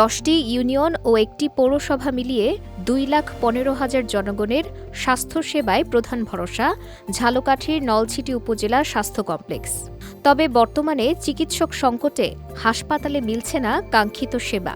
দশটি ইউনিয়ন ও একটি পৌরসভা মিলিয়ে দুই লাখ পনেরো হাজার জনগণের স্বাস্থ্যসেবায় প্রধান ভরসা, ঝালকাঠির নলছিটি উপজেলা স্বাস্থ্য কমপ্লেক্স। তবে বর্তমানে চিকিৎসক সংকটে হাসপাতালে মিলছে না কাঙ্ক্ষিত সেবা।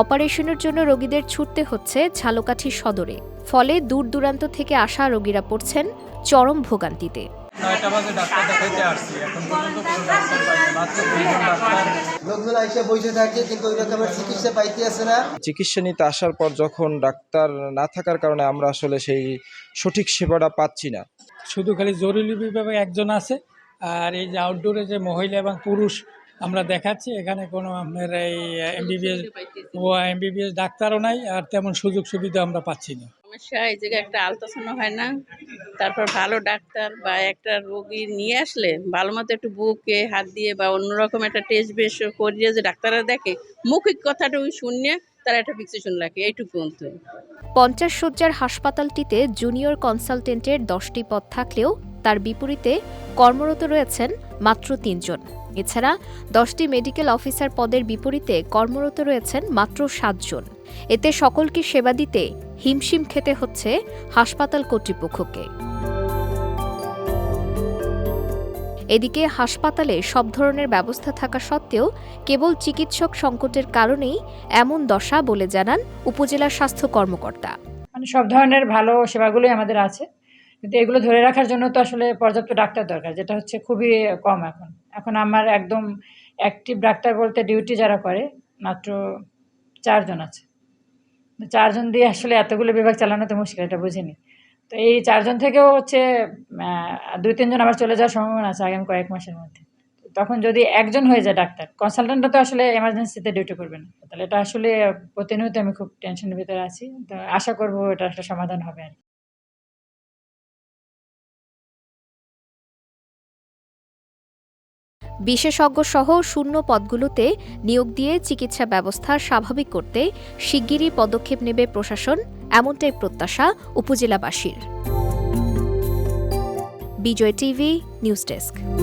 অপারেশনের জন্য রোগীদের ছুটতে হচ্ছে ঝালকাঠি সদরে। ফলে দূর দূরান্ত থেকে আসা রোগীরা পড়ছেন চরম ভোগান্তিতে। নয়টা বাজে ডাক্তার দেখাইতে আসছি। এখন পর্যন্ত কোনো ডাক্তার পাইনি মাত্র দুইজন ডাক্তার। লোকজন আইসা বসে থাকে কিন্তু ওই রকমের চিকিৎসা পাইতে না। চিকিৎসা নিতে আসার পর যখন ডাক্তার না থাকার কারণে আমরা আসলে সেই সঠিক সেবাটা পাচ্ছি না। শুধু খালি জরুরি বিভাগে একজন আছে আর এই যে আউটডোরে যে মহিলা এবং পুরুষ আমরা দেখাচ্ছি এখানে কোনো আপনার এই এমবিবিএস ও এমবিবিএস ডাক্তারও নাই আর তেমন সুযোগ সুবিধা আমরা পাচ্ছি না। সমস্যা, এই জায়গায় একটা আলট্রাসাউন্ড হয় না। তারপর ভালো ডাক্তার বা একটা রোগী নিয়ে আসলে ভালো মতো একটু বুকে হাত দিয়ে বা অন্যরকম একটা টেস্ট বেশ করিয়ে যে ডাক্তাররা দেখে, মৌখিক কথাটা ওই শুনিয়ে তারা একটা ফিক্সেশন রাখে, এইটুকু অন্তত পঞ্চাশ শয্যার হাসপাতালটিতে জুনিয়র কনসালটেন্টের দশটি পদ থাকলেও তার বিপরীতে কর্মরত রয়েছেন মাত্র তিনজন। এছাড়া দশটি মেডিকেল অফিসার পদের বিপরীতে কর্মরত রয়েছেন মাত্র সাতজন। এতে সকলকে সেবা দিতে হিমশিম খেতে হচ্ছে হাসপাতাল কর্তৃপক্ষকে। এদিকে হাসপাতালে সব ধরনের ব্যবস্থা থাকা সত্ত্বেও কেবল চিকিৎসক সংকটের কারণেই এমন দশা বলে জানান উপজেলা স্বাস্থ্য কর্মকর্তা। মানে সব ধরনের ভালো সেবাগুলোই আমাদের আছে। কিন্তু এগুলো ধরে রাখার জন্য তো আসলে পর্যাপ্ত ডাক্তার দরকার, যেটা হচ্ছে খুবই কম এখন। এখন আমার একদম অ্যাক্টিভ ডাক্তার বলতে ডিউটি যারা করে, মাত্র চারজন আছে। চারজন দিয়ে আসলে এতগুলো বিভাগ চালানো তো মুশকিল, এটা বুঝিনি। তো এই চারজন থেকেও হচ্ছে দুই তিনজন আবার চলে যাওয়ার সম্ভাবনা আছে আগামী কয়েক মাসের মধ্যে। তখন যদি একজন হয়ে যায় ডাক্তার কনসালটেন্টটা তো আসলে এমার্জেন্সিতে ডিউটি করবে না। তাহলে এটা আসলে প্রতিনিয়ত আমি খুব টেনশনের ভিতরে আছি। তো আশা করব এটা একটা সমাধান হবে আর বিশেষজ্ঞ সহ শূন্য পদগুলোতে নিয়োগ দিয়ে চিকিৎসা ব্যবস্থা স্বাভাবিক করতে শিগগিরই পদক্ষেপ নেবে প্রশাসন, এমনটাই প্রত্যাশা উপজেলাবাসীর। Bijoy TV, news desk.